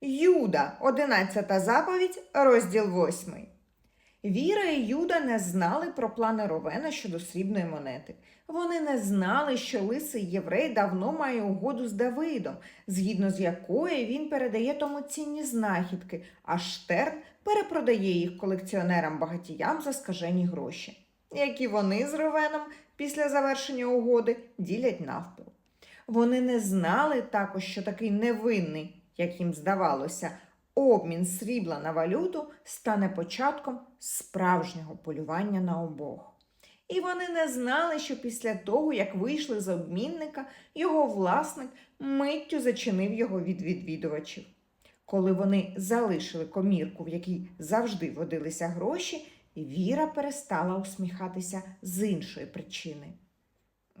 Юда, 11 заповідь, розділ 8. Віра і Юда не знали про плани Ровена щодо срібної монети. Вони не знали, що лисий єврей давно має угоду з Давидом, згідно з якою він передає тому цінні знахідки, а Штерн перепродає їх колекціонерам-багатіям за скажені гроші, які вони з Ровеном після завершення угоди ділять навпіл. Вони не знали також, що такий невинний, як їм здавалося, обмін срібла на валюту стане початком справжнього полювання на обох. І вони не знали, що після того, як вийшли з обмінника, його власник миттю зачинив його від відвідувачів. Коли вони залишили комірку, в якій завжди водилися гроші, Віра перестала усміхатися з іншої причини.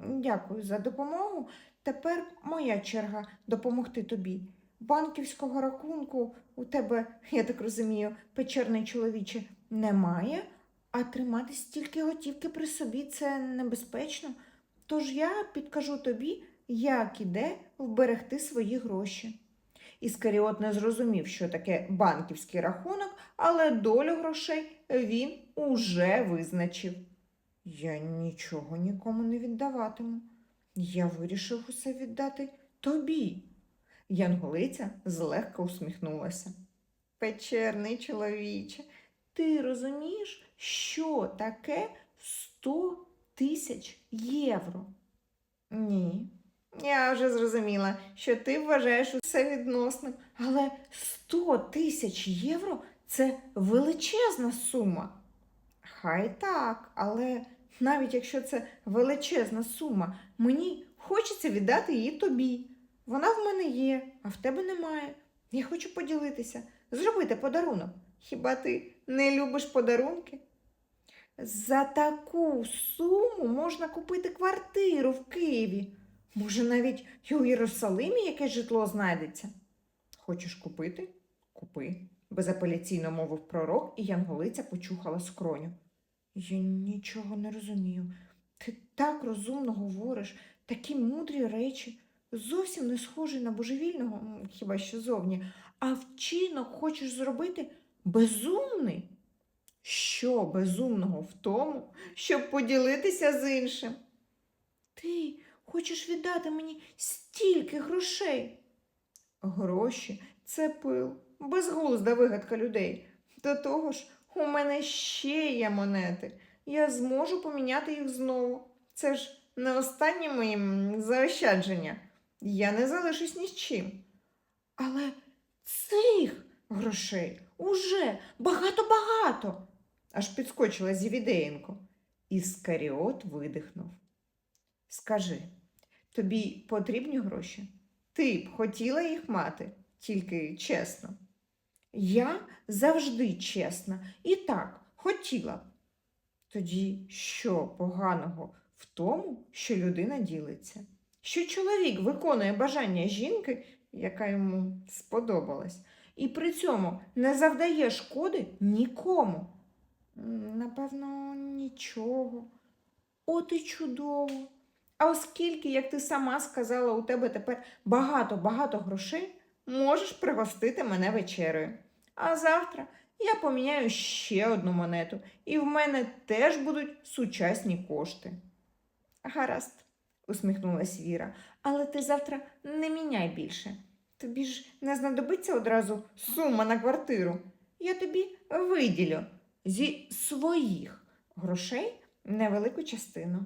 Дякую за допомогу. Тепер моя черга допомогти тобі. Банківського рахунку у тебе, я так розумію, печерний чоловіче, немає, а тримати стільки готівки при собі це небезпечно. Тож я підкажу тобі, як і де вберегти свої гроші. Іскаріот не зрозумів, що таке банківський рахунок, але долю грошей він уже визначив. Я нічого нікому не віддаватиму. Я вирішив усе віддати тобі. Янголиця злегка усміхнулася. Печерний чоловіче, ти розумієш, що таке сто тисяч євро? Ні. Я вже зрозуміла, що ти вважаєш усе відносним, але 100 тисяч євро це величезна сума. Хай так, але навіть якщо це величезна сума, мені хочеться віддати її тобі. Вона в мене є, а в тебе немає. Я хочу поділитися, зробити подарунок. Хіба ти не любиш подарунки? За таку суму можна купити квартиру в Києві. Може, навіть і у Єрусалимі якесь житло знайдеться. Хочеш купити? Купи, безапеляційно мовив пророк, і Янголиця почухала скроню. Я нічого не розумію. Ти так розумно говориш, такі мудрі речі, зовсім не схожий на божевільного, хіба що зовні, а вчинок хочеш зробити безумний. Що безумного в тому, щоб поділитися з іншим? Ти хочеш віддати мені стільки грошей? Гроші це пил, безглузда вигадка людей. До того ж, у мене ще є монети. Я зможу поміняти їх знову. Це ж не останнє моє заощадження. Я не залишусь ні з чим. Але цих грошей уже багато-багато. Аж підскочила Зівідеєнко. Іскаріот видихнув. Скажи, тобі потрібні гроші? Ти б хотіла їх мати, тільки чесно. Я завжди чесна і так хотіла б. Тоді що поганого в тому, що людина ділиться? Що чоловік виконує бажання жінки, яка йому сподобалась, і при цьому не завдає шкоди нікому? Напевно, нічого. От і чудово. А оскільки, як ти сама сказала, у тебе тепер багато-багато грошей, можеш пригостити мене вечерею. А завтра я поміняю ще одну монету, і в мене теж будуть сучасні кошти. Гаразд, усміхнулась Віра, але ти завтра не міняй більше. Тобі ж не знадобиться одразу сума на квартиру. Я тобі виділю зі своїх грошей невелику частину.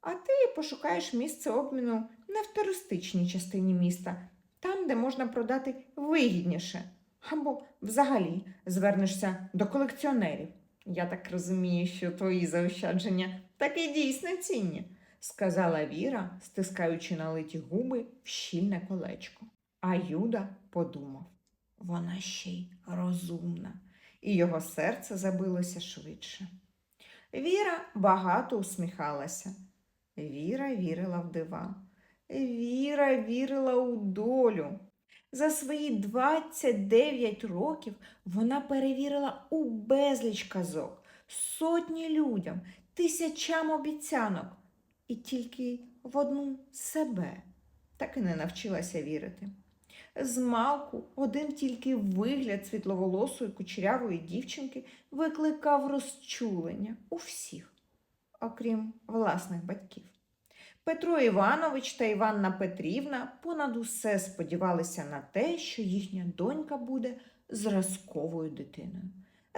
А ти пошукаєш місце обміну не в туристичній частині міста, там, де можна продати вигідніше. Або взагалі звернешся до колекціонерів. Я так розумію, що твої заощадження таки дійсно цінні, сказала Віра, стискаючи налиті губи в щільне колечко. А Юда подумав вона ще й розумна, і його серце забилося швидше. Віра багато усміхалася. Віра вірила в дива. Віра вірила у долю. За свої 29 років вона перевірила у безліч казок, сотні людям, тисячам обіцянок, і тільки в одну себе так і не навчилася вірити. Змалку один тільки вигляд світловолосої кучерявої дівчинки викликав розчулення у всіх, окрім власних батьків. Петро Іванович та Іванна Петрівна понад усе сподівалися на те, що їхня донька буде зразковою дитиною.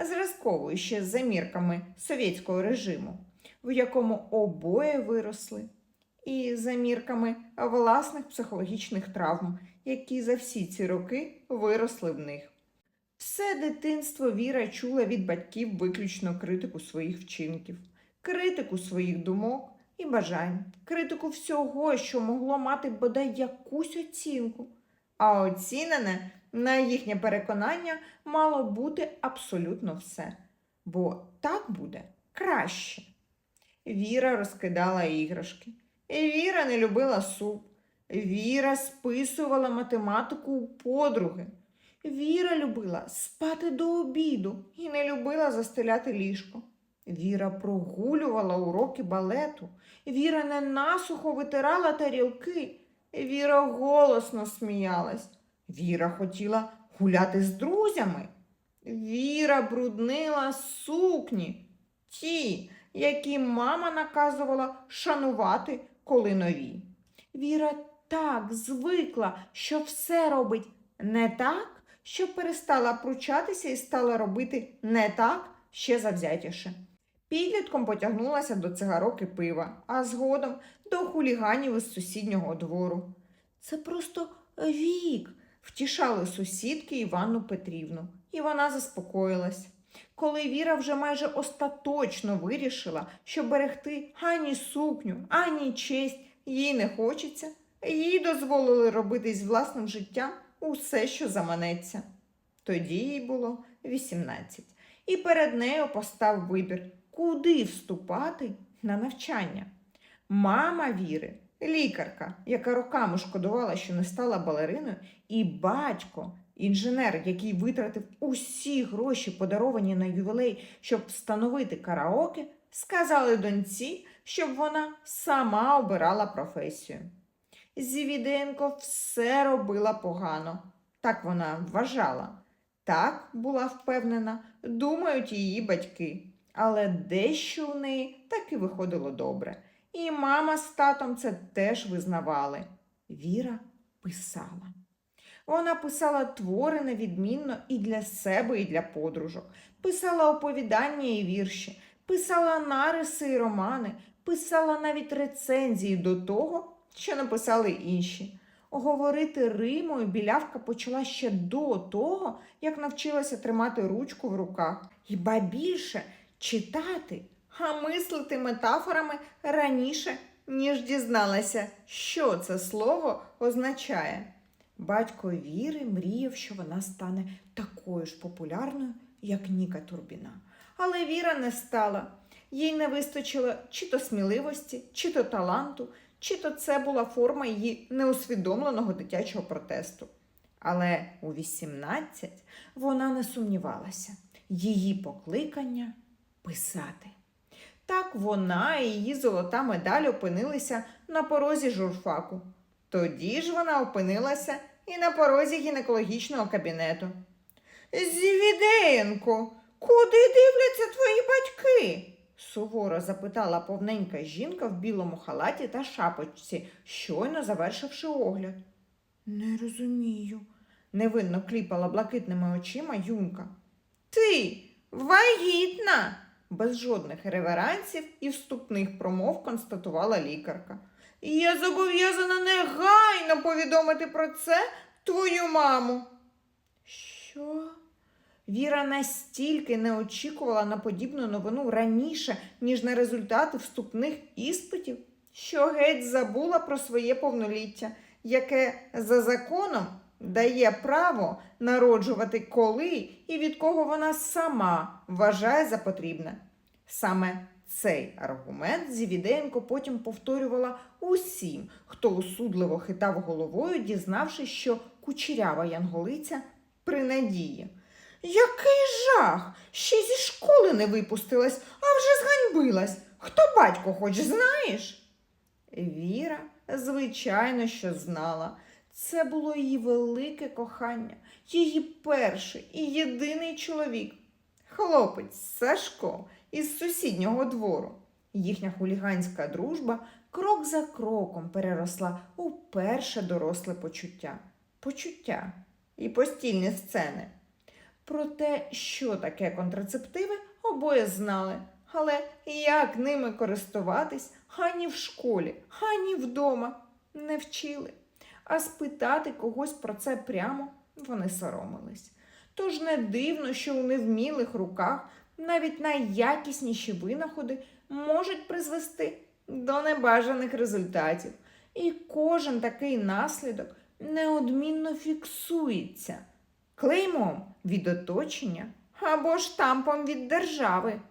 Зразковою ще за мірками совєтського режиму, в якому обоє виросли, і за мірками власних психологічних травм, які за всі ці роки виросли в них. Все дитинство Віра чула від батьків виключно критику своїх вчинків, критику своїх думок і бажань, критику всього, що могло мати бодай якусь оцінку. А оцінене, на їхнє переконання, мало бути абсолютно все. Бо так буде краще. Віра розкидала іграшки. Віра не любила суп. Віра списувала математику у подруги. Віра любила спати до обіду і не любила застеляти ліжко. Віра прогулювала уроки балету. Віра не насухо витирала тарілки. Віра голосно сміялась. Віра хотіла гуляти з друзями. Віра бруднила сукні, ті, які мама наказувала шанувати, коли нові. Віра так звикла, що все робить не так, що перестала пручатися і стала робити не так ще завзятіше. Підлітком потягнулася до цигарок і пива, а згодом до хуліганів із сусіднього двору. Це просто вік, втішали сусідки Іванну Петрівну, і вона заспокоїлась. Коли Віра вже майже остаточно вирішила, що берегти ані сукню, ані честь їй не хочеться, їй дозволили робити з власним життям усе, що заманеться. Тоді їй було 18, і перед нею постав вибір, куди вступати на навчання. Мама Віри, лікарка, яка роками шкодувала, що не стала балериною, і батько, інженер, який витратив усі гроші, подаровані на ювілей, щоб встановити караоке, сказали доньці, щоб вона сама обирала професію. Зівіденко все робила погано, так вона вважала. Так була впевнена, думають її батьки. Але дещо в неї таки виходило добре. І мама з татом це теж визнавали. Віра писала. Вона писала твори невідмінно і для себе, і для подружок, писала оповідання і вірші, писала нариси і романи, писала навіть рецензії до того, що написали інші. Говорити римою білявка почала ще до того, як навчилася тримати ручку в руках. Хіба більше читати, а мислити метафорами раніше, ніж дізналася, що це слово означає. Батько Віри мріяв, що вона стане такою ж популярною, як Ніка Турбіна. Але Віра не стала. Їй не вистачило чи то сміливості, чи то таланту, чи то це була форма її неусвідомленого дитячого протесту. Але у 18 вона не сумнівалася. Її покликання писати. Так вона і її золота медаль опинилися на порозі журфаку. Тоді ж вона опинилася і на порозі гінекологічного кабінету. Звіденко, куди дивляться твої батьки? суворо запитала повненька жінка в білому халаті та шапочці, щойно завершивши огляд. Не розумію, невинно кліпала блакитними очима юнка. Ти вагітна, без жодних реверансів і вступних промов констатувала лікарка. Я зобов'язана негайно повідомити про це твою маму. Що? Віра настільки не очікувала на подібну новину раніше, ніж на результати вступних іспитів, що геть забула про своє повноліття, яке за законом дає право народжувати коли і від кого вона сама вважає за потрібне. Саме цей аргумент Зівіденко потім повторювала усім, хто усудливо хитав головою, дізнавшись, що кучерява янголиця при надії. Який жах! Ще зі школи не випустилась, а вже зганьбилась. Хто батько хоч знаєш? Віра, звичайно, що знала. Це було її велике кохання, її перший і єдиний чоловік. Хлопець Сашко із сусіднього двору. Їхня хуліганська дружба крок за кроком переросла у перше доросле почуття. Почуття і постільні сцени. Про те, що таке контрацептиви, обоє знали, але як ними користуватись ані в школі, ані вдома не вчили. А спитати когось про це прямо вони соромились. Тож не дивно, що у невмілих руках навіть найякісніші винаходи можуть призвести до небажаних результатів. І кожен такий наслідок неодмінно фіксується клеймом від оточення або штампом від держави.